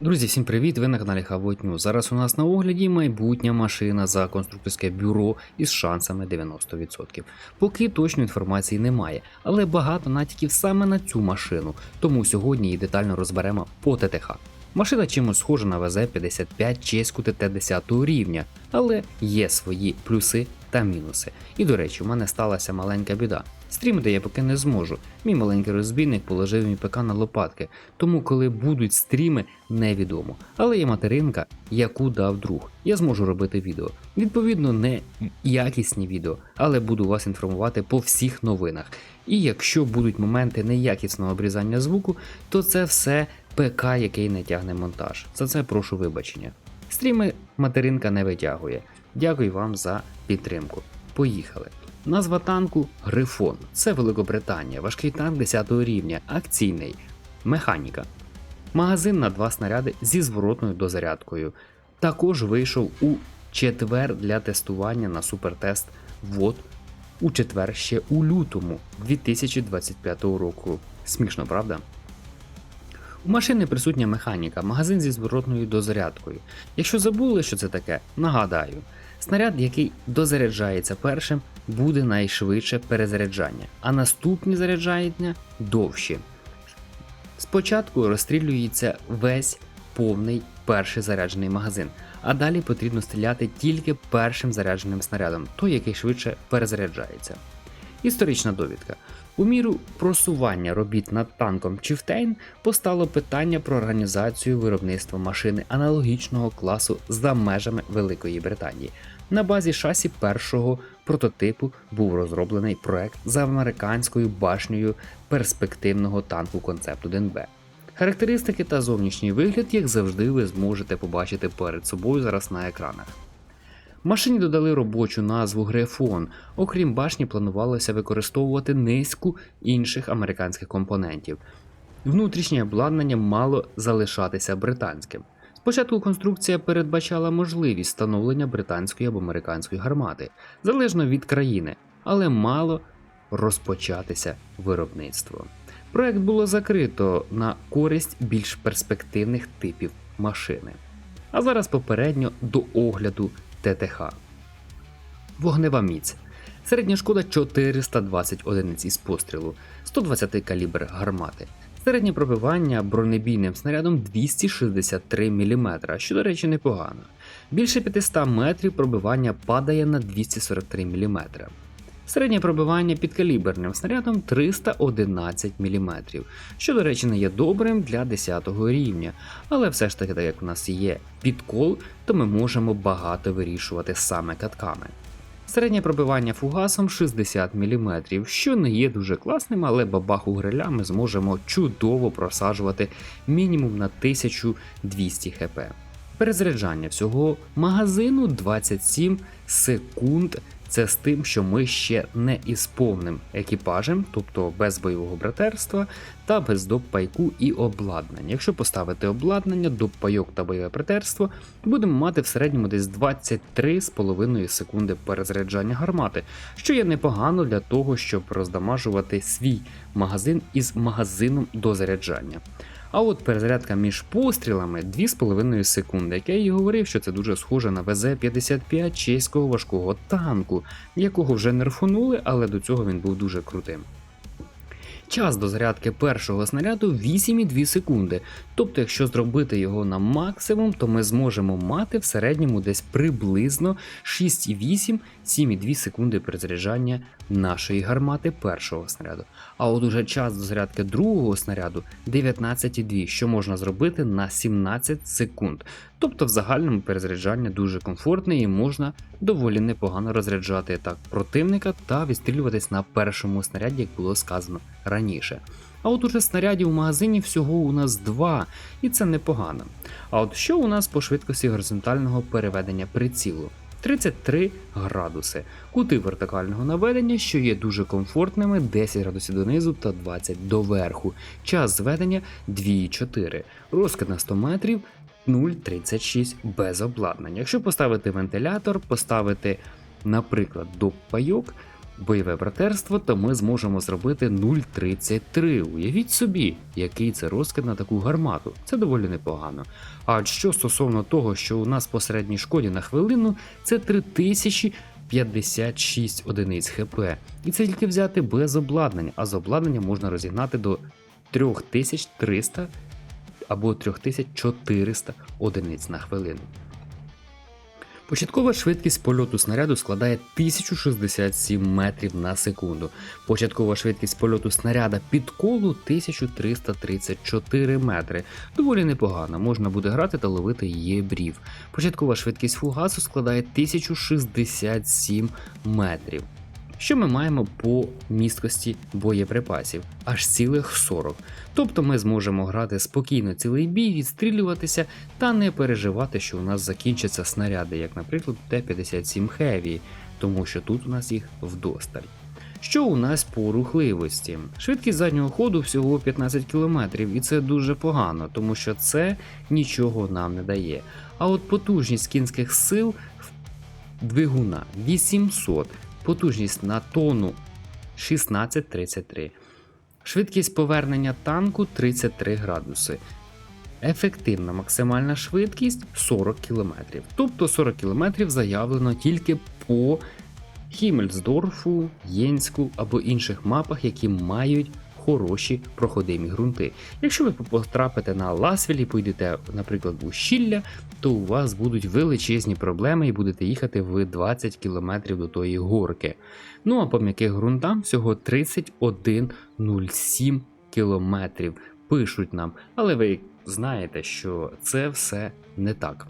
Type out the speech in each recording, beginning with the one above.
Друзі, всім привіт! Ви на каналі Хавотню. Зараз у нас на огляді майбутня машина за конструкторське бюро із шансами 90%. Поки точної інформації немає, але багато натяків саме на цю машину, тому сьогодні її детально розберемо по ТТХ. Машина чимось схожа на ВЗ-55 чеську ТТ 10 рівня, але є свої плюси та мінуси. І до речі, у мене сталася маленька біда. Стрімити я поки не зможу. Мій маленький розбійник положив мій ПК на лопатки, тому коли будуть стріми, невідомо. Але є материнка, яку дав друг. Я зможу робити відео. Відповідно, не якісні відео, але буду вас інформувати по всіх новинах. І якщо будуть моменти неякісного обрізання звуку, то це все ПК, який не тягне монтаж. За це прошу вибачення. Стріми материнка не витягує. Дякую вам за підтримку. Поїхали. Назва танку Грифон. Це Великобританія, важкий танк 10 рівня, акційний, механіка. Магазин на два снаряди зі зворотною дозарядкою. Також вийшов у четвер для тестування на супертест ВОД у четвер ще у лютому 2025 року. Смішно, правда? У машини присутня механіка, магазин зі зворотною дозарядкою. Якщо забули, що це таке, нагадаю. Снаряд, який дозаряджається першим, буде найшвидше перезаряджання, а наступні заряджання довші. Спочатку розстрілюється весь повний перший заряджений магазин, а далі потрібно стріляти тільки першим зарядженим снарядом, той, який швидше перезаряджається. Історична довідка. У міру просування робіт над танком Chieftain постало питання про організацію виробництва машини аналогічного класу за межами Великої Британії. На базі шасі першого прототипу був розроблений проект за американською башнею перспективного танку концепту ДНБ. Характеристики та зовнішній вигляд, як завжди, ви зможете побачити перед собою зараз на екранах. Машині додали робочу назву Грифон. Окрім башні, планувалося використовувати низку інших американських компонентів. Внутрішнє обладнання мало залишатися британським. Спочатку конструкція передбачала можливість встановлення британської або американської гармати, залежно від країни, але мало розпочатися виробництво. Проект було закрито на користь більш перспективних типів машини. А зараз попередньо до огляду ТТХ. Вогнева міць. Середня шкода 420 одиниць із пострілу, 120 калібр гармати. Середнє пробивання бронебійним снарядом 263 мм, що, до речі, непогано. Більше 500 метрів пробивання падає на 243 мм. Середнє пробивання підкаліберним снарядом 311 мм, що, до речі, не є добрим для 10 рівня, але все ж таки, так як у нас є підкол, то ми можемо багато вирішувати саме катками. Середнє пробивання фугасом 60 мм, що не є дуже класним, але бабаху гриля ми зможемо чудово просаджувати мінімум на 1200 хп. Перезаряджання всього магазину 27 секунд. Це з тим, що ми ще не із повним екіпажем, тобто без бойового братерства та без доп-пайку і обладнання. Якщо поставити обладнання, доп-пайок та бойове братерство, будемо мати в середньому десь 23,5 секунди перезаряджання гармати, що є непогано для того, щоб роздамажувати свій магазин із магазином до заряджання. А от перезарядка між пострілами 2,5 секунди, як я і говорив, що це дуже схоже на ВЗ-55 чеського важкого танку, якого вже нерфонули, але до цього він був дуже крутим. Час до зарядки першого снаряду 8,2 секунди. Тобто, якщо зробити його на максимум, то ми зможемо мати в середньому десь приблизно 6,8-7,2 секунди перезаряджання нашої гармати першого снаряду. А от уже час до зарядки другого снаряду 19,2, що можна зробити на 17 секунд. Тобто в загальному перезаряджання дуже комфортне і можна доволі непогано розряджати так противника та відстрілюватись на першому снаряді, як було сказано раніше. А от уже снарядів у магазині всього у нас два, і це непогано. А от що у нас по швидкості горизонтального переведення прицілу? 33 градуси, кути вертикального наведення, що є дуже комфортними, 10 градусів донизу та 20 доверху. Час зведення 2,4, розкид на 100 метрів 0,36 без обладнання. Якщо поставити вентилятор, поставити, наприклад, доп-пайок, бойове братерство, то ми зможемо зробити 0,33. Уявіть собі, який це розкид на таку гармату. Це доволі непогано. А що стосовно того, що у нас по середній шкоді на хвилину, це 3056 одиниць ХП. І це тільки взяти без обладнання, а з обладнання можна розігнати до 3300 або 3400 одиниць на хвилину. Початкова швидкість польоту снаряду складає 1067 метрів на секунду. Початкова швидкість польоту снаряда під колу 1334 метри. Доволі непогано, можна буде грати та ловити її брів. Початкова швидкість фугасу складає 1067 метрів. Що ми маємо по місткості боєприпасів? Аж цілих 40. Тобто ми зможемо грати спокійно цілий бій, відстрілюватися та не переживати, що у нас закінчаться снаряди, як, наприклад, Т-57 Heavy, тому що тут у нас їх вдосталь. Що у нас по рухливості? Швидкість заднього ходу всього 15 км, і це дуже погано, тому що це нічого нам не дає. А от потужність кінських сил двигуна 800, потужність на тонну 1633. Швидкість повернення танку 33 градуси. Ефективна максимальна швидкість 40 км. Тобто 40 км заявлено тільки по Хімельсдорфу, Єнську або інших мапах, які мають хороші проходимі ґрунти. Якщо ви потрапите на Ласвіль і поїдете, наприклад, в Ущілля, то у вас будуть величезні проблеми і будете їхати в 20 км до тої горки. Ну а по м'яких ґрунтам всього 31,07 км пишуть нам, але ви знаєте, що це все не так.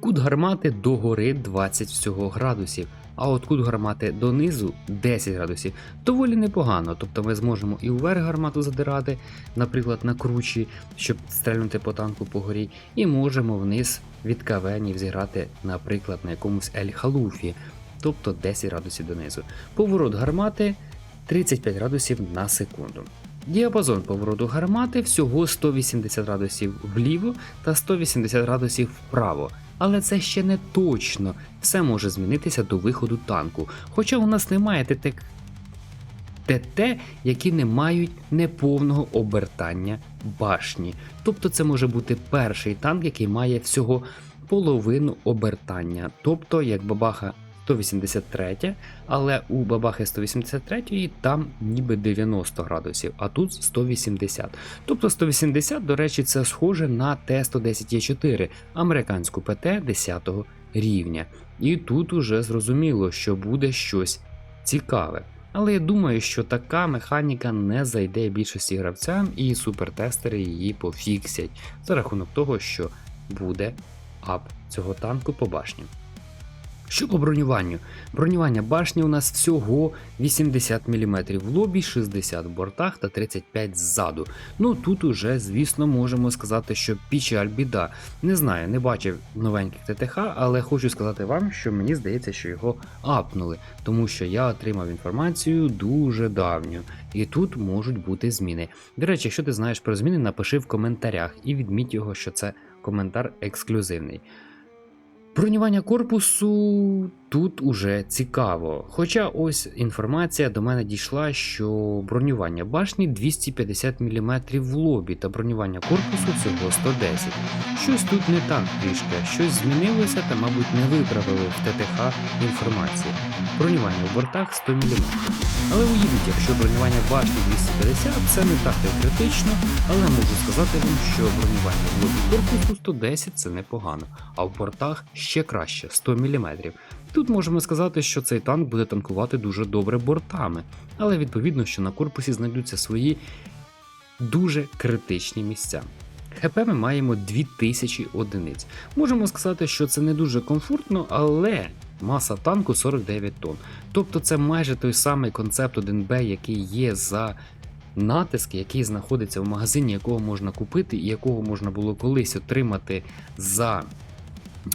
Кут гармати догори 20 всього градусів, а от кут гармати донизу 10 градусів. Доволі непогано. Тобто ми зможемо і вверх гармату задирати, наприклад, на кручі, щоб стрельнути по танку по горі, і можемо вниз від кавенів зіграти, наприклад, на якомусь Ель-Халуфі, тобто 10 градусів донизу. Поворот гармати 35 градусів на секунду. Діапазон повороту гармати всього 180 градусів вліво та 180 градусів вправо. Але це ще не точно. Все може змінитися до виходу танку. Хоча у нас немає ТТ, ТТ, які не мають неповного обертання башні. Тобто це може бути перший танк, який має всього половину обертання. Тобто, як бабаха 183, але у бабахи 183 там ніби 90 градусів, а тут 180. Тобто 180, до речі, це схоже на Т-110Е4, американську ПТ 10 рівня. І тут уже зрозуміло, що буде щось цікаве. Але я думаю, що така механіка не зайде більшості гравцям, і супертестери її пофіксять за рахунок того, що буде ап цього танку по башні. Що по бронюванню? Бронювання башні у нас всього 80 мм в лобі, 60 в бортах та 35 ззаду. Ну тут уже, звісно, можемо сказати, що печаль біда. Не знаю, не бачив новеньких ТТХ, але хочу сказати вам, що мені здається, що його апнули, тому що я отримав інформацію дуже давню, і тут можуть бути зміни. До речі, якщо ти знаєш про зміни, напиши в коментарях і відміть його, що це коментар ексклюзивний. Бронювання корпусу тут уже цікаво. Хоча ось інформація до мене дійшла, що бронювання башні 250 мм в лобі та бронювання корпусу всього 110. Щось тут не так трішки, щось змінилося та, мабуть, не виправили в ТТХ інформації. Бронювання в бортах 100 мм. Але уявіть, якщо бронювання башні 250, це не так і критично, але можу сказати вам, що бронювання в лобі корпусу 110 це непогано, а в бортах ще краще 100 мм. Тут можемо сказати, що цей танк буде танкувати дуже добре бортами, але відповідно, що на корпусі знайдуться свої дуже критичні місця. ХП ми маємо 2000 одиниць. Можемо сказати, що це не дуже комфортно, але маса танку 49 тонн. Тобто це майже той самий концепт 1Б, який є за натиск, який знаходиться в магазині, якого можна купити і якого можна було колись отримати за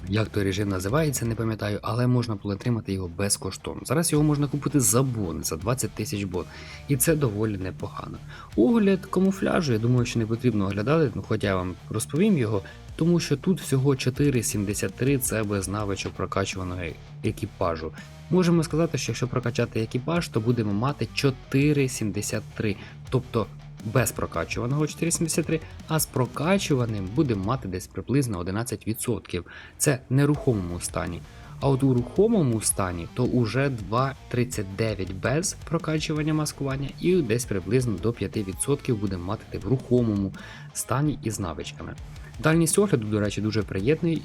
як той режим називається, не пам'ятаю, але можна було отримати його безкоштовно. Зараз його можна купити за бон, за 20 тисяч бон. І це доволі непогано. Огляд камуфляжу, я думаю, що не потрібно оглядати, ну хоча я вам розповім його, тому що тут всього 4,73 це без навичок прокачуваного екіпажу. Можемо сказати, що якщо прокачати екіпаж, то будемо мати 4,73, тобто без прокачуваного 4,73, а з прокачуваним будемо мати десь приблизно 11%. Це в нерухомому стані. А от у рухомому стані то уже 2,39 без прокачування маскування і десь приблизно до 5% будемо мати в рухомому стані із навичками. Дальність огляду, до речі, дуже приємний.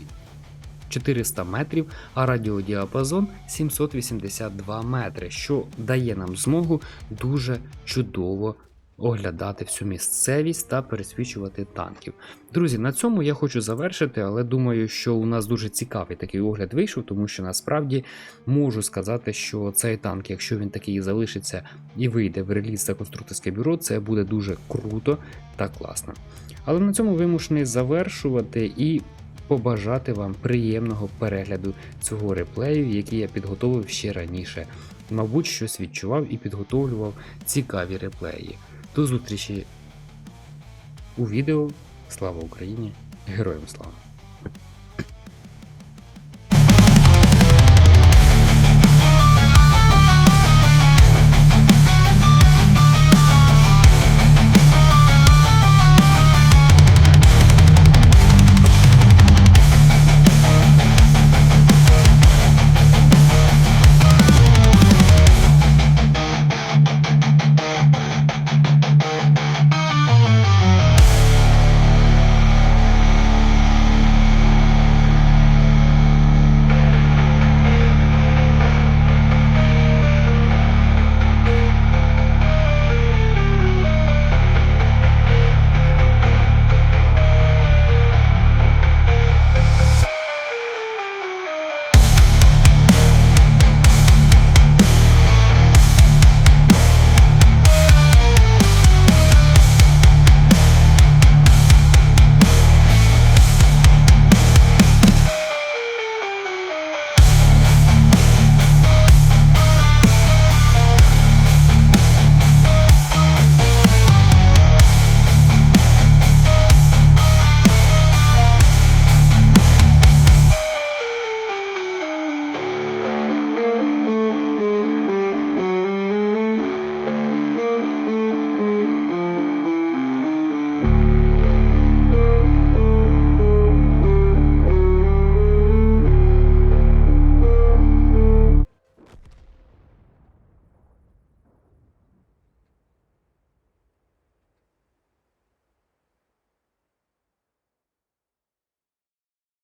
400 метрів, а радіодіапазон 782 метри, що дає нам змогу дуже чудово оглядати всю місцевість та пересвічувати танків. Друзі, на цьому я хочу завершити, але думаю, що у нас дуже цікавий такий огляд вийшов, тому що насправді можу сказати, що цей танк, якщо він такий залишиться і вийде в реліз за конструкторське бюро, це буде дуже круто та класно. Але на цьому вимушений завершувати і побажати вам приємного перегляду цього реплею, який я підготовив ще раніше. Мабуть, щось відчував і підготовлював цікаві реплеї. До зустрічі у відео. Слава Україні! Героям слава!